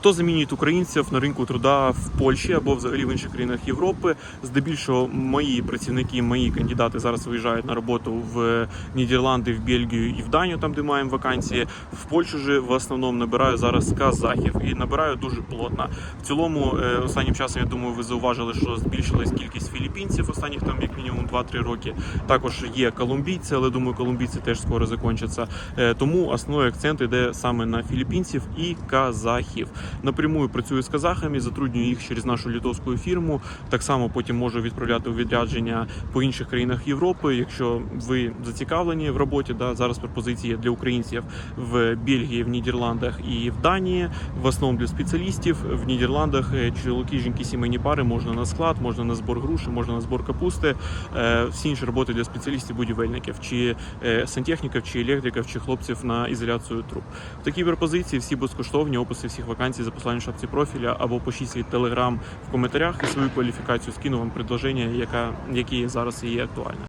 Хто замінює українців на ринку труда в Польщі або взагалі в інших країнах Європи? Здебільшого мої працівники, мої кандидати зараз виїжджають на роботу в Нідерланди, в Бельгію і в Данію, там де маємо вакансії. В Польщу ж в основному набираю зараз казахів і набираю дуже плотно. В цілому, е, останнім часом я думаю, ви зауважили, що збільшилась кількість філіппінців останніх там як мінімум 2-3 роки. Також є колумбійці, але думаю, колумбійці теж скоро закінчаться. Е, Тому основний акцент йде саме на філіппінців і казахів. Напрямую працюю з казахами, затруднюю їх через нашу літовську фірму. Так само потім можу відправляти у відрядження по інших країнах Європи. Якщо ви зацікавлені в роботі, да зараз пропозиції для українців в Бельгії, в Нідерландах і в Данії. В основному для спеціалістів в Нідерландах е, чоловіки, жінки, сімейні пари можна на склад, можна на збор груші, можна на збор капусти. Е, Всі інші роботи для спеціалістів будівельників, чи е, сантехніків, чи електриків, чи хлопців на ізоляцію труб. Такі пропозиції всі безкоштовні. Описи всіх вакансій за посиланням шапці профіля або пишіть свій телеграм в коментарях і свою кваліфікацію скину вам предложення, яка які зараз є актуальне.